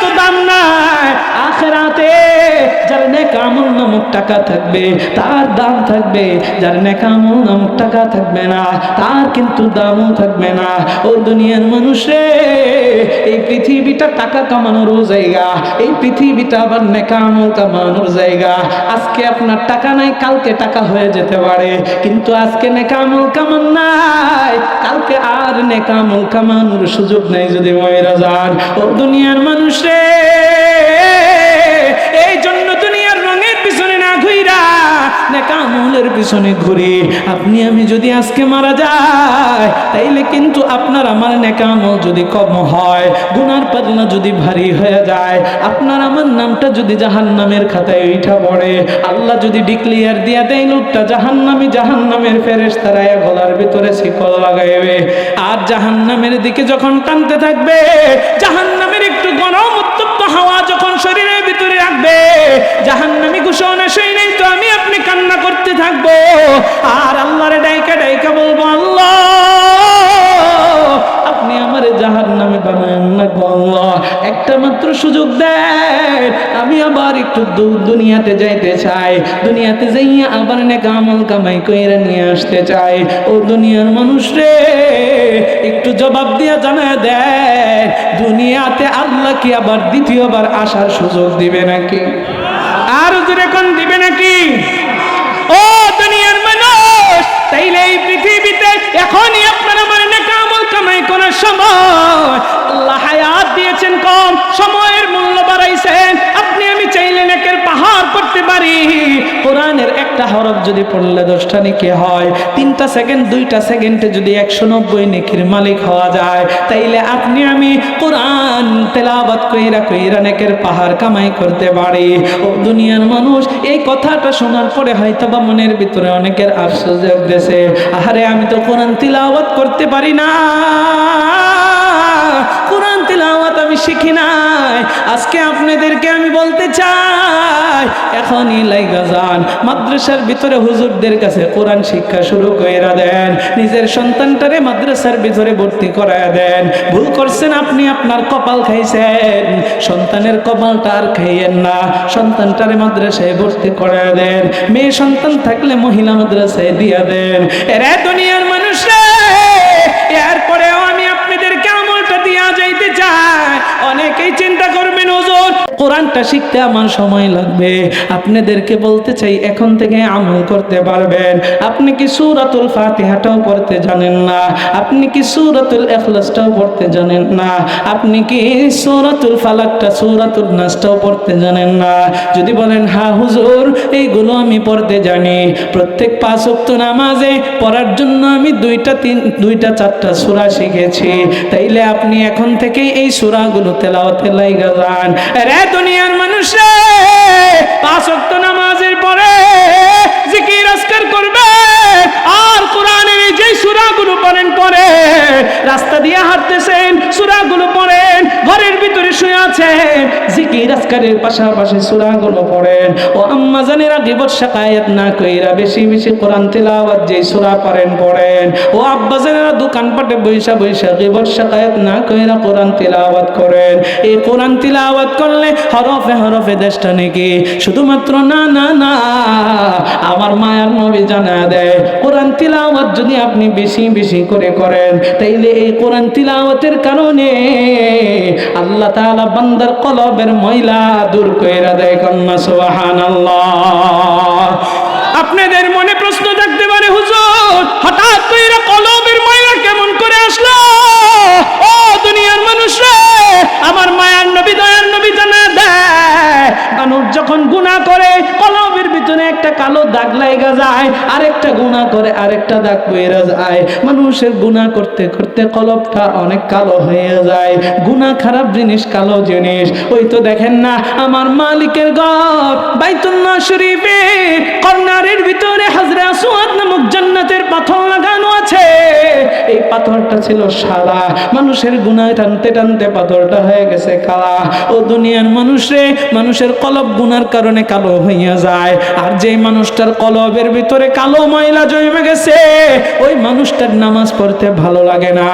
তো দাম নাই। আখেরাতে যার নেক আমল নামক টাকা থাকবে, তার দাম থাকবে। যার নেক আমল নামক টাকা থাকবে না, তার কিন্তু দামও থাকবে না। ও দুনিয়ার মানুষে এই পৃথিবীটা টাকা কামানোর জায়গা, এই পৃথিবীটা আবার নেকামল কামানোর জায়গা। আজকে আপনার টাকা নাই, কালকে টাকা হয়ে যেতে পারে, কিন্তু আজকে নেকামল কামান নাই, কালকে আর নেকামল কামানোর সুযোগ নাই যদি ময়রা যান। ও দুনিয়ার মানুষে নেকামলের পিছনে ঘুরি, আপনি আমি যদি আজকে মারা যায় তাইলে কিন্তু আপনার আমার নেকামল যদি কম হয়, গুনার পাতনা যদি ভারী হয়ে যায়, আপনার আমার নামটা যদি জাহান নামের খাতায় উঠা পড়ে, আল্লাহ যদি ডিক্লিয়ার দিয়া দেয়, লোকটা জাহান নামি জাহান নামের ফেরেস তারায় গলার ভিতরে শিকল লাগাইবে। আর জাহান নামের দিকে যখন টানতে থাকবে জাহান নামের একটু গরম উত্তপ্ত হাওয়া যখন শরীরের ভিতরে রাখবে জাহান নামি ঘোষণা সেই নেই তো আমি আপনি কান্না থাকব আর আল্লাহরে ডাইকা ডাইকা বলব, আল্লাহ, আপনি আমার জাহান নামে বানান না আল্লাহ। একটা মাত্র সুযোগ দেন। আমি আবার একটু দুনিয়াতে যাইতে চাই। দুনিয়াতে যাইয়া আবার আমল কামাই নিয়ে আসতে চাই। ও দুনিয়ার মানুষ রে, একটু জবাব দিয়া জানা দেয় দুনিয়াতে আল্লাহ কি আবার দ্বিতীয়বার আসার সুযোগ দিবে নাকি? আর কোন দিবে নাকি? ও দুনিয়ার মানুষ তাইলে এই পৃথিবীতে এখনই আপনার আমার কামল কামাই করার সময় আল্লাহ হায়াত দিয়েছেন কম, সময়ের মূল্য বাড়াইছেন। আপনি আমি চাইলে নেকের পাহাড় করতে পারি। কোরআনের একটা হরফ যদি পড়লে দশটা নেকি হয়? তিনটা সেকেন্ড, দুইটা সেকেন্ডে যদি একশো নব্বই নেকির মালিক হওয়া যায়, তাইলে আপনি আমি কোরআন তেলাবাত কইরা কইরা নেকের পাহাড় কামাই করতে পারি। ও দুনিয়ার মানুষ, এই কথাটা শোনার পরে হয়তো বা মনের ভিতরে অনেকের আফসোস দেখতেছে আহারে, আমি তো কোরআন তিলাওয়াত করতে পারি না। আমি শিখি নাই। আজকে আপনাদেরকে আমি বলতে চাই, এখনই লাইগা যান। মাদ্রাসার ভিতরে হুজুরদের কাছে কোরআন শিক্ষা শুরু কইরা দেন। নিজের সন্তানটারে মাদ্রাসার ভিতরে ভর্তি করায় দেন। ভুল করছেন আপনি, আপনার কপাল খাইছেন। সন্তানের কপালটা আর খাইয়েন না। সন্তানটারে মাদ্রাসায় ভর্তি করায় দেন। মেয়ে সন্তান থাকলে মহিলা মাদ্রাসায় দিয়া দেন। এরা দুনিয়ার মানুষ এরপরেও আমি দিয়া যাইতে চাই অনেকেই চিন্তা করবেন ওজন কোরআনটা শিখতে আমার সময় লাগবে। আপনাদেরকে বলতে চাই, এখন থেকে আমল করতে পারবেন। আপনি কি সুরাতুল ফাতিহাটাও পড়তে জানেন না? আপনি কি সুরাতুল এখলাসটাও পড়তে জানেন না? আপনি কি সুরাতুল ফালাকটা, সুরাতুল নাসটাও পড়তে জানেন না? যদি বলেন হ্যাঁ হুজুর, এইগুলো আমি পড়তে জানি। প্রত্যেক পাঁচ ওয়াক্ত নামাজে পড়ার জন্য আমি দুইটা, তিন, দুইটা, চারটা সূরা শিখেছি। তাইলে আপনি এখন থেকে এই সূরাগুলো তেলাওয়াতে লাইগা যান। দুনিয়ার মানুষে পাঁচ নামাজের পরে জিকির আজকার করবে। আর কোরআনের যে সূরাগুলো পড়েন পরে রাস্তা দিয়ে হাঁটতেছেন, সূরাগুলো পড়েন, ঘরের ভিতরে শুয়ে আছেন, জিকির আজকারের পাশাপাশি সূরাগুলো পড়েন। ও আম্মা জানেরা গিবত শাকায়াত না কইরা বেশি বেশি কোরআন তেলাওয়াত যে সূরা পড়েন পড়েন। ও আব্বা জানেরা দোকানপাটে বৈশা বৈশা গিবত শাকায়াত না কইরা কোরআন তেলাওয়াত করেন। এই কোরআন তেলাওয়াত করলে হরফে হরফে দেশটা নাকি। শুধুমাত্র না না না, আমার মায়ার নবী জানা দেয়। কোরআন তিলাওয়াত যদি আপনি বেশি বেশি করে করেন, তাইলে এই কোরআন তিলাওয়াতের কারণে আল্লাহ তাআলা বান্দার কলবের ময়লা দূর কইরা দেয় কন্যা, সুবহানাল্লাহ। আপনাদের মনে প্রশ্ন থাকতে পারে, হুজুর, হঠাৎ কইরা কলবের ময়লা কেমন করে আসলো? ও দুনিয়ার মানুষরা, আমার যখন গুনাহ করে কলবের ভিতরে একটা কালো দাগ লাগা যায়, আরেকটা গুনাহ করে, আরেকটা দাগ পড়ে যায়। মানুষের গুনাহ করতে করতে কলবটা অনেক কালো হয়ে যায়। গুনাহ খারাপ জিনিস, কালো জিনিস। ওই তো দেখেন না, আমার মালিকের ঘর, বাইতুল্লাহ শরীফে কর্নারের ভিতরে হাজরা আসওয়াদ নামক জান্নাতের পাথর লাগানো আছে। এই পাথরটা ছিল সাদা মানুষের গুনায় টানতে টানতে পাথরটা হয়ে গেছে, কালা। ও দুনিয়ার মানুষে মানুষের কলব গুনার কারণে কালো হইয়া যায়। আর যে মানুষটার কলবের ভিতরে কালো ময়লা জমে গেছে, ওই মানুষটার নামাজ পড়তে ভালো লাগে না।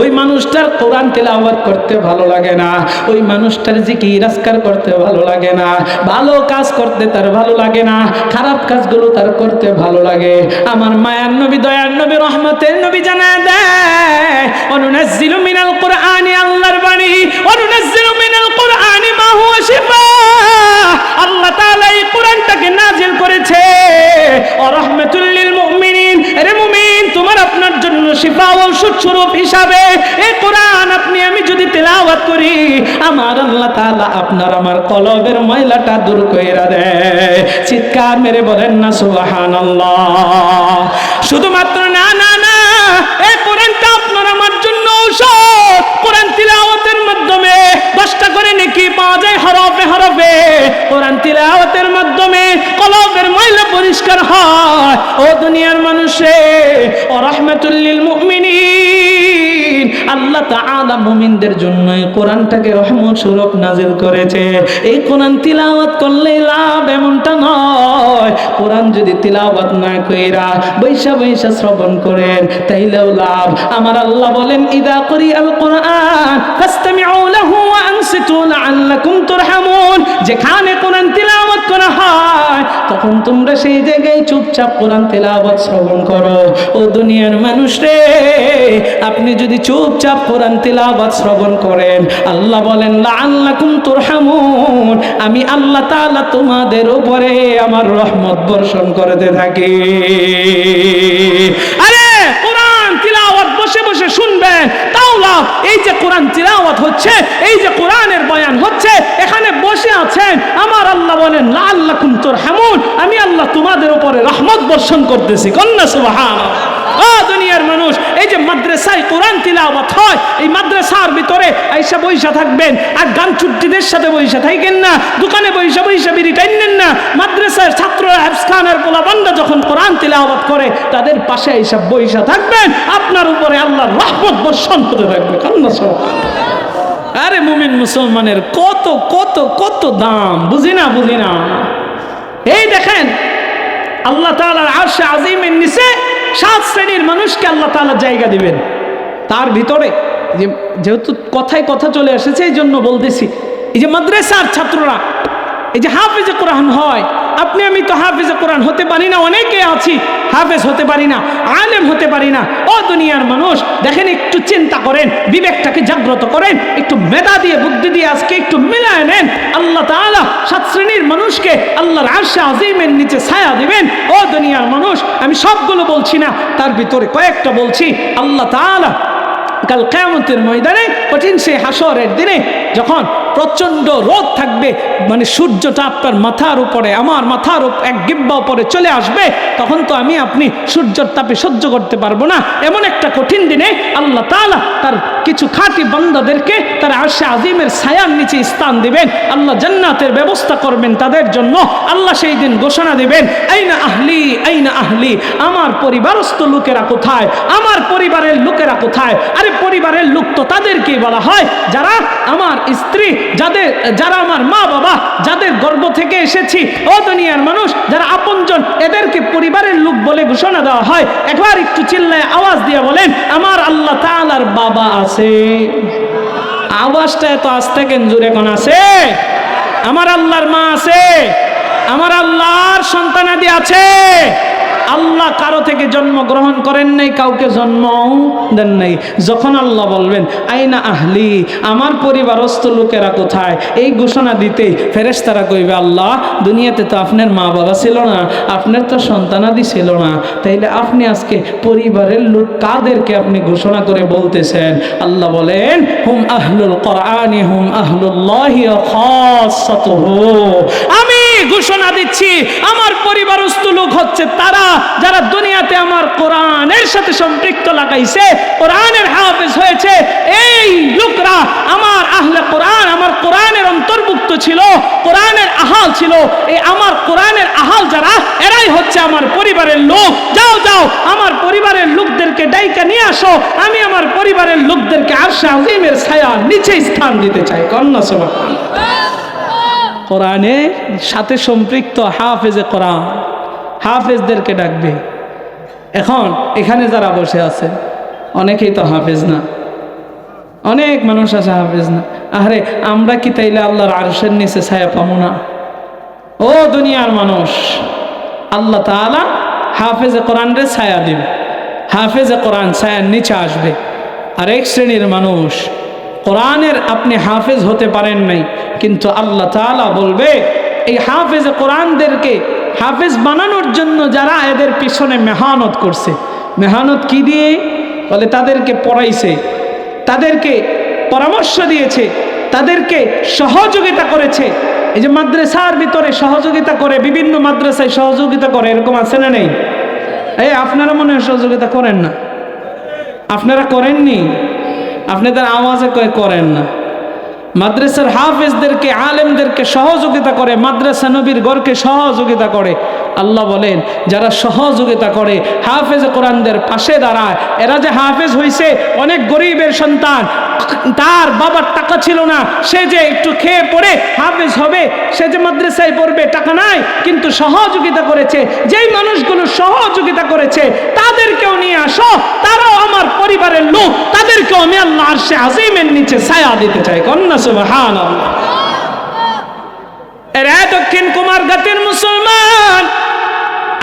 ওই মানুষটার কোরআন তেলাওয়াত করতে ভালো লাগে না। ওই মানুষটার জিকির, আজকার করতে ভালো লাগে না। ভালো কাজ করতে তার ভালো লাগে না। খারাপ কাজগুলো তার করতে ভালো লাগে। আমার মায়ার নবী, দয়ার নবী, রহমতের নবী জানা দেয়, অনুনাজ্জিলু মিনাল কোরআনি, আল্লাহর বাণী। অনুনাজ্জিলু মিনাল কোরআনি হিসাবে এই কোরআন আপনি, আমি যদি তেলাওয়াত করি, আমার আল্লাহ তাআলা আপনার আমার কলবের ময়লাটা দূর কইরা দেয়। চিৎকার মেরে বলেন না, সুবহানাল্লাহ। শুধুমাত্র না না মুমিনদের জন্য এই কোরআনটাকে রহমত স্বরূপ নাজিল করেছে। এই কোরআন তিলাওয়াত করলে লাভ এমনটা নয়। কোরআন যদি তিলাওয়াত না কইরা বৈশা বৈশা শ্রবণ করেন, তাইলেও লাভ। আমার আল্লাহ বলেন, ইদা করি আল কোরআন ফাস্তামিউ লাহু ওয়া আনসিতু লাআল্লাকুম তুরহামুন। যেখানে কোরআন তিলাওয়াত করা হয়, তখন তোমরা সেই জায়গায় চুপচাপ কোরআন তেলাওয়াত শ্রবণ করো। ও দুনিয়ার মানুষ রে, আপনি যদি চুপচাপ কোরআন তেলাওয়াত শ্রবণ করেন, আল্লাহ বলেন, লাআল্লাকুম তুরহামুন আমি আল্লাহ তাআলা তোমাদের উপরে আমার রহমত বর্ষণ করতে থাকি। আরে কোরআন তিলাওয়াত বসে বসে শুনবেন লাভ এই যে কোরআন তিলাওয়াত হচ্ছে, এই যে কোরআনের বয়ান হচ্ছে, এখানে বসে আছেন। আমার আল্লাহ বলেন, লা আল্লাহ হেমন আমি আল্লাহ তোমাদের উপরে রহমত বর্ষণ করতেছি। কন্যা সুবাহান দুনিয়ার মানুষ, এই যে মাদ্রাসায় কোরআন তিলাওয়াত হয়, এই মাদ্রাসার ভিতরে আইসা বইসা থাকবেন, আর গান চুট্টিদের সাথে বইসা থাকেন না, দোকানে বইসা বইসা বিড়ি টাইনেন না, মাদ্রাসার ছাত্ররা হাফস খানের পোলাবান্দা যখন কোরআন তিলাওয়াত করে, তাদের পাশে এইসব বইসা থাকবেন, আপনার উপরে আল্লাহর রহমত বর্ষণ হতে থাকবে কান্না আরে মুমিন মুসলমানের কত কত কত দাম, বুঝি না বুঝি না। এই দেখেন, আল্লাহ তালার আরশে আজিমের নিচে সাত শ্রেণির মানুষকে আল্লাহ তাআলা জায়গা দিবেন। তার ভিতরে যে যেহেতু কথায় কথা চলে এসেছে এই জন্য বলতেছি, এই যে মাদ্রাসার ছাত্ররা, এই যে হাফেজে কোরআন হয়, আপনি আমি তো হাফেজে কোরআন হতে পারি না, অনেকে আছি, হাফেজ হতে পারি না, আলেম হতে পারি না। ও দুনিয়ার মানুষ, দেখেন একটু চিন্তা করেন, বিবেকটাকে জাগ্রত করেন, একটু মেধা দিয়ে, বুদ্ধি দিয়ে আজকে একটু মিলায় নেন, আল্লাহ তাআলা সাত শ্রেণির মানুষকে আল্লাহর আরশে আজিমের নিচে ছায়া দিবেন। ও দুনিয়ার মানুষ, আমি সবগুলো বলছি না, তার ভিতরে কয়েকটা বলছি। আল্লাহ তালা কাল কেয়ামতের ময়দানে কঠিন সে হাসরের দিনে যখন প্রচণ্ড রোদ থাকবে মানে সূর্যটা আপনার মাথার উপরে, আমার মাথার এক গিব্বা উপরে চলে আসবে, তখন তো আমি আপনি সূর্যের তাপে সহ্য করতে পারব না। এমন একটা কঠিন দিনে আল্লাহ তাআলা তার কিছু খাঁটি বান্দাদেরকে তার আশে আজিমের ছায়ার নিচে স্থান দিবেন। আল্লাহ জান্নাতের ব্যবস্থা করবেন তাদের জন্য। আল্লাহ সেই দিন ঘোষণা দিবেন, আইনা আহলি আইনা আহলি, আমার পরিবারস্থ লোকেরা কোথায়? আমার পরিবারের লোকেরা কোথায়? আরে পরিবারের লোক তো তাদেরকেই বলা হয়, যারা আমার স্ত্রী যাদের, যারা আমার মা বাবা, যাদের গর্ভ থেকে এসেছি, ও দুনিয়ার মানুষ, যারা আপনজন, এদেরকে পরিবারের লোক বলে ঘোষণা দেওয়া হয়, একবার একটু চিল্লায় আওয়াজ দিয়ে বলেন, আমার আল্লাহ তাআলার বাবা আছে। আওয়াজটা এত আস্তে কেন জুড়ে কোন আছে? আমার আল্লাহর মা আছে। আমার আল্লাহর সন্তানাদি আছে। আল্লাহ কারও থেকে জন্মগ্রহণ করেন নাই, কাউকে জন্ম দেন নাই। যখন আল্লাহ বলবেন, আইনা আহলি, আমার পরিবারস্থ লোকেরা কোথায়? এই ঘোষণা দিতেই ফেরেশতারা কইবে, আল্লাহ, দুনিয়াতে তো আপনার মা বাবা ছিল না, আপনার তো সন্তানাদি ছিল না। তাইলে আপনি আজকে পরিবারের লোক কাদেরকে আপনি ঘোষণা করে বলতেছেন? আল্লাহ বলেন, হুম আহলুল কোরআনি, হুম আহলুল্লাহি আমি ঘোষণা দিচ্ছি, আমার পরিবারস্থ লোক হচ্ছে তারা, যারা দুনিয়াতে আমার কোরআনের সাথে সম্পৃক্ত লাগাইছে, কোরআনের হাফেজ হয়েছে। এই লোকরা আমার আহলে কোরআন, আমার কোরআনের অন্তর্ভুক্ত ছিল, কোরআনের আহাল ছিল। এই আমার কোরআনের আহাল যারা, এরাই হচ্ছে আমার পরিবারের লোক। যাও যাও, আমার পরিবারের লোকদেরকে ডাইকা নিয়ে আসো। আমি আমার পরিবারের লোকদেরকে আরশে আজিমের ছায়া নিচে স্থান দিতে চাই। কন্যা সভা কোরআনে সাথে সম্পৃক্ত হাফেজে কোরআন, হাফেজদেরকে ডাকবে। এখন এখানে যারা বসে আছে অনেকেই তো হাফেজ না। অনেক মানুষ আছে হাফেজ না। আরে আমরা কি তাইলে আল্লাহর আরশের নিচে ছায়া পাবো না? ও দুনিয়ার মানুষ, আল্লাহ তাআলা হাফেজে কোরআনরে ছায়া দিবে। হাফেজে কোরআন ছায়ার নিচে আসবে। আর এক শ্রেণির মানুষ কোরআনের আপনি হাফেজ হতে পারেন নাই। কিন্তু আল্লাহ তাআলা বলবে, এই হাফেজে কোরআনদেরকে হাফেজ বানানোর জন্য যারা এদের পিছনে মেহনত করছে। মেহনত কি দিয়ে? বলে তাদেরকে পড়াইছে, তাদেরকে পরামর্শ দিয়েছে, তাদেরকে সহযোগিতা করেছে। এই যে মাদ্রাসার ভিতরে সহযোগিতা করে, বিভিন্ন মাদ্রাসায় সহযোগিতা করে, এরকম আছে না নেই? এই আপনারা মনে হয় সহযোগিতা করেন না। আপনারা করেননি? আপনাদের আওয়াজে কয়ে, করেন না। মাদ্রাসার হাফেজদেরকে, আলেমদেরকে সহযোগিতা করে, মাদ্রাসা নবীর গড়কে সহযোগিতা করে। আল্লাহ বলেন, যারা সহযোগিতা করে, হাফেজ কোরআনদের পাশে দাঁড়ায়, এরা যে হাফেজ হইছে, অনেক গরিবের সন্তান, তার বাবার টাকা ছিল না, সে যে একটু খেয়ে পড়ে, হাফেজ হবে, সে যে মাদ্রাসায় পড়বে, টাকা নাই, কিন্তু সহযোগিতা করেছে, যেই মানুষগুলো সহযোগিতা করেছে, তাদেরকেও নিয়ে আসো, তারাও আমার পরিবারের লোক, তাদেরকেও আমি আল্লাহ আরশে আজিমের নিচে ছায়া দিতে চাই। কন্যা সুবহান এরা দক্ষিণ কুমার গাতের মুসলমান।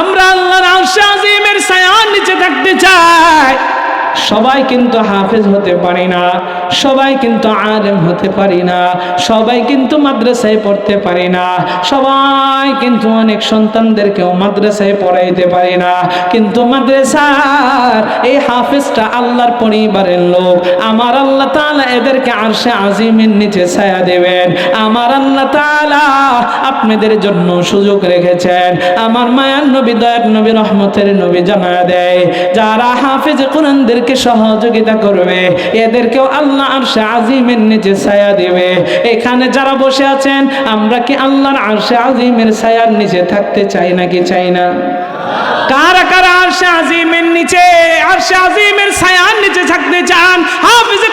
আমরা আল্লাহর আরশে আজিমের ছায়ার নিচে থাকতে চাই। সবাই কিন্তু হাফেজ হতে পারি না, সবাই কিন্তু আলেম হতে পারি না, সবাই কিন্তু মাদ্রাসায় পড়তে পারি না, সবাই কিন্তু অনেক সন্তানদেরকেও মাদ্রাসায় পড়াইতে পারি না। কিন্তু মাদ্রাসার এই হাফেজটা আল্লাহর পরিবারের লোক, আমার আল্লাহ তাআলা এদেরকে আরশে আজিমের নিচে ছায়া দেবেন। আমার আল্লাহ তাআলা আপনাদের জন্য সুযোগ রেখেছেন। আমার মায়ার নবী, দয়ার নবী, রহমতের নবী জানা দেয়। যারা হাফেজ কোরআনদেরকে সহযোগিতা করবে, এদেরকেও আল্লাহ আরশে আজিমের নিচে ছায়া দিবে। এখানে যারা বসে আছেন, আমরা কি আল্লাহর আরশে আজিমের ছায়ার নিচে থাকতে চাই নাকি চাই না? কারা কারা আরশে আজিমের নিচে, আরশে আজিমের ছায়ার নিচে থাকতে চান, হাফিজে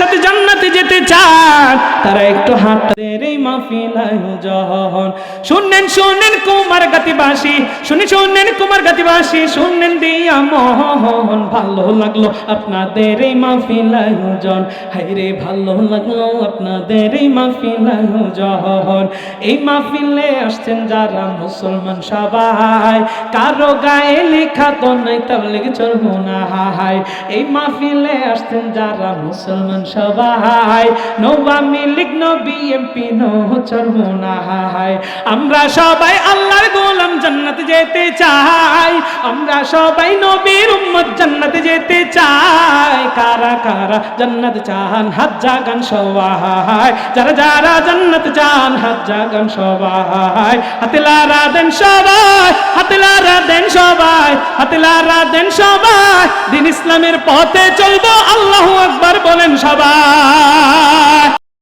সাথে জান্নাতে যেতে চান, তারা একটু হাতের এই মাহফিলায় যখন শুনলেন শুনলেন কুমার গাতিবাসী শুনে শুনলেন কুমার গাতিবাসী শুনলেন দিয়া মোহন ভালো লাগল আপনাদের এই মাহফিলায় জন হাইরে ভালো লাগল আপনাদের এই মাহফিলায় যখন এই মাহফিলে আসছেন যারা মুসলমান সবাই। কারও গায়ে লেখা তো নাই, তাবলিগ চলবো না হাই এই মাহফিলে আসছেন যারা মুসলমান সবাই। নৌবা মিলিক নবী, এমপি, নো চলবো না হাই আমরা সবাই আল্লাহর গোলাম। জান্নাতে যেতে চাই। আমরা সবাই নবীর উম্মত জান্নাতে যেতে চাই। কারা কারা জান্নাত চান, হাত জাগান সবাই। যারা যারা জান্নাত চান, হাত জাগান সবাই। হাতেলারা দেন সবাই হাতেলারা দেন সবাই। হাতেলারা দেন সবাই। দিন ইসলামের পথে চলবো, আল্লাহু আকবার বলেন সবাই।